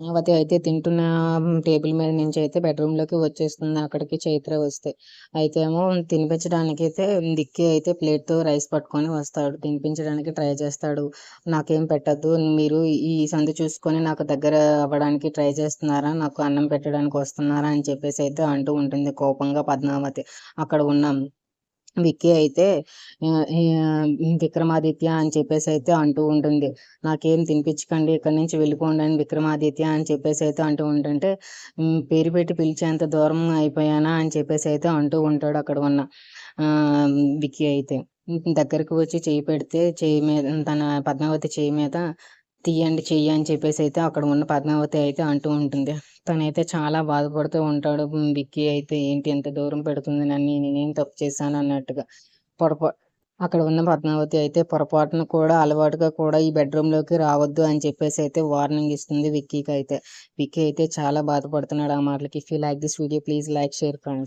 పద్మావతి అయితే తింటున్న. టేబుల్ మీద నుంచి అయితే బెడ్రూమ్లోకి వచ్చేస్తుంది. అక్కడికి చైత్ర వస్తే. అయితే ఏమో తినిపించడానికి అయితే దిక్కి అయితే ప్లేట్తో రైస్ పట్టుకొని వస్తాడు. తినిపించడానికి ట్రై చేస్తాడు. నాకేం పెట్టద్దు. మీరు ఈ సందు చూసుకొని నాకు దగ్గర అవ్వడానికి ట్రై చేస్తున్నారా? నాకు అన్నం పెట్టడానికి వస్తున్నారా? అని చెప్పేసి అయితే అంటూ ఉంటుంది కోపంగా పద్మావతి. అక్కడ ఉన్నాం. విక్కీ అయితే విక్రమాదిత్య అని చెప్పేసి అయితే అంటూ ఉంటుంది. నాకేం తినిపించకండి ఇక్కడి నుంచి వెళ్ళిపోండి అని విక్రమాదిత్య అని చెప్పేసి అయితే అంటూ ఉంటుంటే పేరు పెట్టి పిలిచేంత దూరం అయిపోయానా అని చెప్పేసి అయితే అంటూ ఉంటాడు అక్కడ ఉన్న విక్కీ అయితే. దగ్గరకు వచ్చి చేయి పెడితే చేయి మీద తన పద్మావతి చేయి మీద తీయండి చెయ్యి అని చెప్పేసి అయితే అక్కడ ఉన్న పద్మావతి అయితే అంటూ ఉంటుంది. తనైతే చాలా బాధపడుతూ ఉంటాడు. విక్కీ అయితే ఏంటి ఎంత దూరం పెడుతుంది నన్ను? నేనేం తప్పు చేశాను? అన్నట్టుగా పొరపా అక్కడ ఉన్న పద్మావతి అయితే పొరపాటును కూడా అలవాటుగా కూడా ఈ బెడ్రూమ్లోకి రావద్దు అని చెప్పేసి అయితే వార్నింగ్ ఇస్తుంది విక్కీకి అయితే విక్కీ అయితే చాలా బాధపడుతున్నాడు ఆ మాటలకి. If you like this video please like share friends.